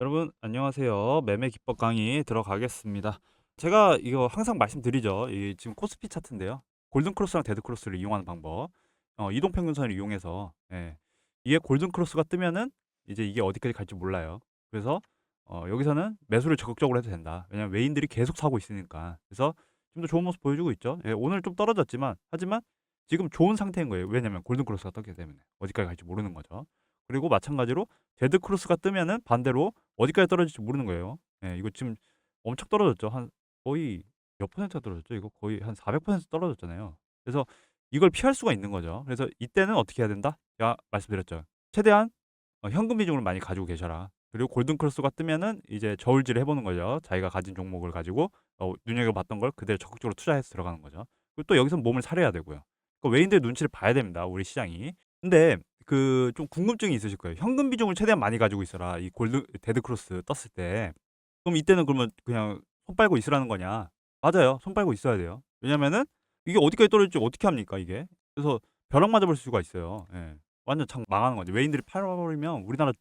여러분 안녕하세요. 매매 기법 강의 들어가겠습니다. 제가 이거 항상 말씀드리죠. 이 지금 코스피 차트인데요. 골든 크로스랑 데드 크로스를 이용하는 방법. 어, 이동 평균선을 이용해서 예. 이게 골든 크로스가 뜨면은 이제 이게 어디까지 갈지 몰라요. 그래서 어, 여기서는 매수를 적극적으로 해도 된다. 왜냐면 외인들이 계속 사고 있으니까. 그래서 좀 더 좋은 모습 보여주고 있죠. 예, 오늘 좀 떨어졌지만 하지만 지금 좋은 상태인 거예요. 왜냐면 골든 크로스가 떴기 때문에 어디까지 갈지 모르는 거죠. 그리고 마찬가지로 데드 크로스가 뜨면은 반대로 어디까지 떨어질지 모르는 거예요. 예, 이거 지금 엄청 떨어졌죠. 한 거의 몇 퍼센트가 떨어졌죠? 이거 거의 한 400% 떨어졌잖아요. 그래서 이걸 피할 수가 있는 거죠. 그래서 이때는 어떻게 해야 된다? 제가 말씀드렸죠. 최대한 어, 현금 비중을 많이 가지고 계셔라. 그리고 골든 크로스가 뜨면은 이제 저울질을 해보는 거죠. 자기가 가진 종목을 가지고 어, 눈여겨봤던 걸 그대로 적극적으로 투자해서 들어가는 거죠. 그리고 또 여기서 몸을 사려야 되고요. 그 외인들 눈치를 봐야 됩니다. 우리 시장이. 근데 그 좀 궁금증이 있으실 거예요. 현금 비중을 최대한 많이 가지고 있어라. 이 골드 데드 크로스 떴을 때. 그럼 이때는 그러면 그냥 손 빨고 있으라는 거냐? 맞아요. 손 빨고 있어야 돼요. 왜냐면은 이게 어디까지 떨어질지 어떻게 합니까, 이게? 그래서 벼락 맞아볼 수가 있어요. 예. 완전 장 망하는 거죠. 외인들이 팔아버리면 우리나라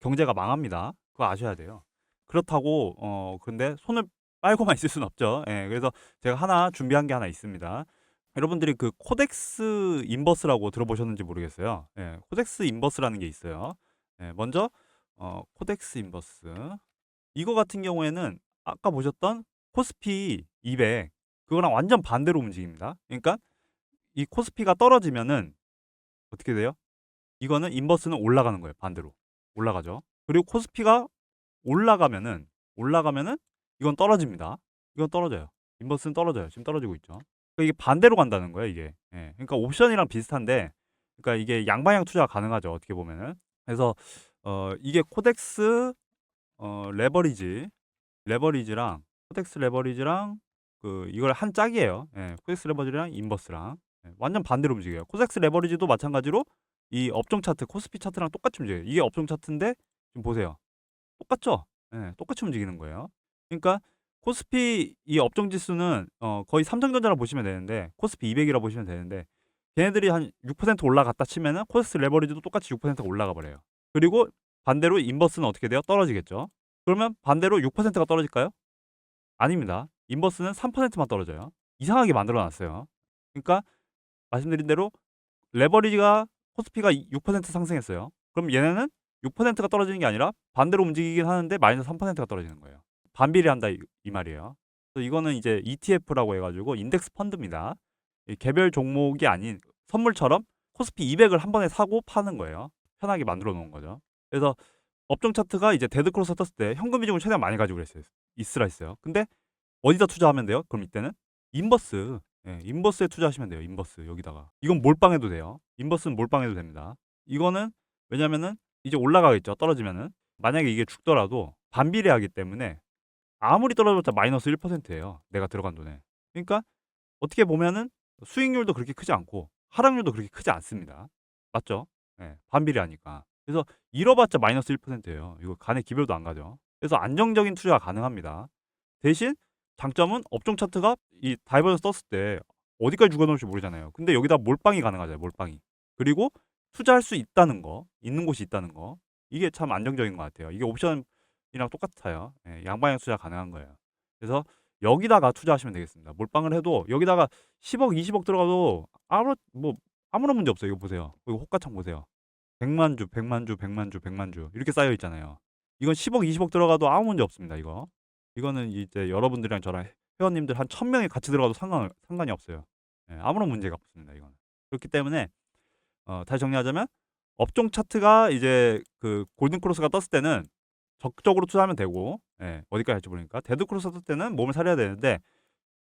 경제가 망합니다. 그거 아셔야 돼요. 그렇다고 어 근데 손을 빨고만 있을 수는 없죠. 예. 그래서 제가 하나 준비한 게 하나 있습니다. 여러분들이 그 코덱스 인버스라고 들어보셨는지 모르겠어요. 예. 코덱스 인버스라는 게 있어요. 예. 먼저 어 코덱스 인버스 이거 같은 경우에는 아까 보셨던 코스피 200 그거랑 완전 반대로 움직입니다. 그러니까 이 코스피가 떨어지면은 어떻게 돼요? 이거는 인버스는 올라가는 거예요. 반대로 올라가죠. 그리고 코스피가 올라가면은 올라가면은 이건 떨어집니다. 이건 떨어져요. 인버스는 떨어져요. 지금 떨어지고 있죠. 그러니까 이게 반대로 간다는 거예요. 이게. 예. 그러니까 옵션이랑 비슷한데, 그러니까 이게 양방향 투자가 가능하죠. 어떻게 보면은. 그래서 어 이게 코덱스 어 레버리지 레버리지랑 코덱스 레버리지랑 그 이걸 한 짝이에요. 예. 코덱스 레버리지랑 인버스랑 예. 완전 반대로 움직여요. 코덱스 레버리지도 마찬가지로 이 업종 차트, 코스피 차트랑 똑같이 움직여요. 이게 업종 차트인데 지금 보세요. 똑같죠? 예. 똑같이 움직이는 거예요. 그러니까 코스피 이 업종 지수는 어 거의 삼성전자라 보시면 되는데 코스피 200이라 보시면 되는데 걔네들이 한 6% 올라갔다 치면은 코스피 레버리지도 똑같이 6%가 올라가 버려요. 그리고 반대로 인버스는 어떻게 돼요? 떨어지겠죠. 그러면 반대로 6%가 떨어질까요? 아닙니다. 인버스는 3%만 떨어져요. 이상하게 만들어 놨어요. 그러니까 말씀드린 대로 레버리지가 코스피가 6% 상승했어요. 그럼 얘네는 6%가 떨어지는 게 아니라 반대로 움직이긴 하는데 마이너스 3%가 떨어지는 거예요. 반비례 한다 이, 이 말이에요. 그래서 이거는 이제 ETF라고 해가지고 인덱스 펀드입니다. 이 개별 종목이 아닌 선물처럼 코스피 200을 한 번에 사고 파는 거예요. 편하게 만들어 놓은 거죠. 그래서 업종 차트가 이제 데드 크로스 떴을 때 현금 비중을 최대한 많이 가지고 있어요. 있으라 했어요. 근데 어디다 투자하면 돼요? 그럼 이때는 인버스. 예, 인버스에 투자하시면 돼요. 인버스 여기다가. 이건 몰빵해도 돼요. 인버스는 몰빵해도 됩니다. 이거는 왜냐면은 이제 올라가겠죠. 떨어지면은 만약에 이게 죽더라도 반비례하기 때문에 아무리 떨어졌자 마이너스 1%예요. 내가 들어간 돈에. 그러니까 어떻게 보면은 수익률도 그렇게 크지 않고 하락률도 그렇게 크지 않습니다. 맞죠? 예, 반비례하니까. 그래서 잃어봤자 마이너스 1%예요. 이거 간에 기별도 안 가죠. 그래서 안정적인 투자가 가능합니다. 대신 장점은 업종 차트가 이 다이버전스 떴을 때 어디까지 죽어놓을지 모르잖아요. 근데 여기다 몰빵이 가능하잖아요. 몰빵이. 그리고 투자할 수 있다는 거, 있는 곳이 있다는 거. 이게 참 안정적인 것 같아요. 이게 옵션 이랑 똑같아요. 예, 양방향 투자 가능한 거예요. 그래서 여기다가 투자하시면 되겠습니다. 몰빵을 해도 여기다가 10억, 20억 들어가도 아무 뭐 아무런 문제 없어요. 이거 보세요. 이거 호가창 보세요. 100만 주, 100만 주, 100만 주, 100만 주 이렇게 쌓여 있잖아요. 이건 10억, 20억 들어가도 아무 문제 없습니다. 이거. 이거는 이제 여러분들이랑 저랑 회원님들 한 1000명이 같이 들어가도 상관 상관이 없어요. 예, 아무런 문제가 없습니다. 이거는. 그렇기 때문에 어, 다시 정리하자면 업종 차트가 이제 그 골든 크로스가 떴을 때는 적극적으로 투자하면 되고 예, 어디까지 할지 모르니까 데드 크로스 떴을 때는 몸을 사려야 되는데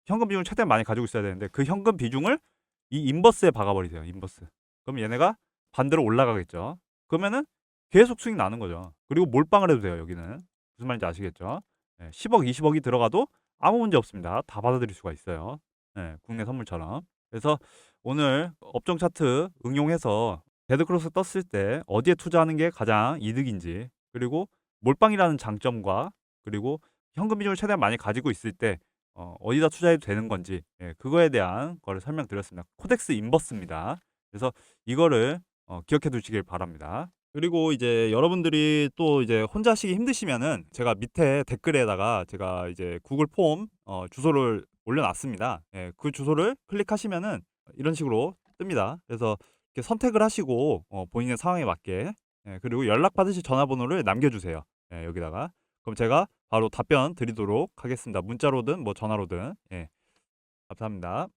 현금 비중을 최대한 많이 가지고 있어야 되는데 그 현금 비중을 이 인버스에 박아버리세요. 인버스. 그럼 얘네가 반대로 올라가겠죠. 그러면은 계속 수익 나는 거죠. 그리고 몰빵을 해도 돼요. 여기는 무슨 말인지 아시겠죠? 예, 10억, 20억이 들어가도 아무 문제 없습니다. 다 받아들일 수가 있어요. 예, 국내 선물처럼. 그래서 오늘 업종 차트 응용해서 데드크로스 떴을 때 어디에 투자하는 게 가장 이득인지 그리고 몰빵이라는 장점과 그리고 현금 비중을 최대한 많이 가지고 있을 때 어, 어디다 투자해도 되는 건지 예, 그거에 대한 거를 설명드렸습니다. 코덱스 인버스입니다. 그래서 이거를 어, 기억해 두시길 바랍니다. 그리고 이제 여러분들이 또 이제 혼자 하시기 힘드시면은 제가 밑에 댓글에다가 제가 이제 구글 폼 어, 주소를 올려놨습니다. 예, 그 주소를 클릭하시면은 이런 식으로 뜹니다. 그래서 이렇게 선택을 하시고 어, 본인의 상황에 맞게 예, 그리고 연락 받으실 전화번호를 남겨주세요. 예, 여기다가 그럼 제가 바로 답변 드리도록 하겠습니다. 문자로든 뭐 전화로든 예, 감사합니다.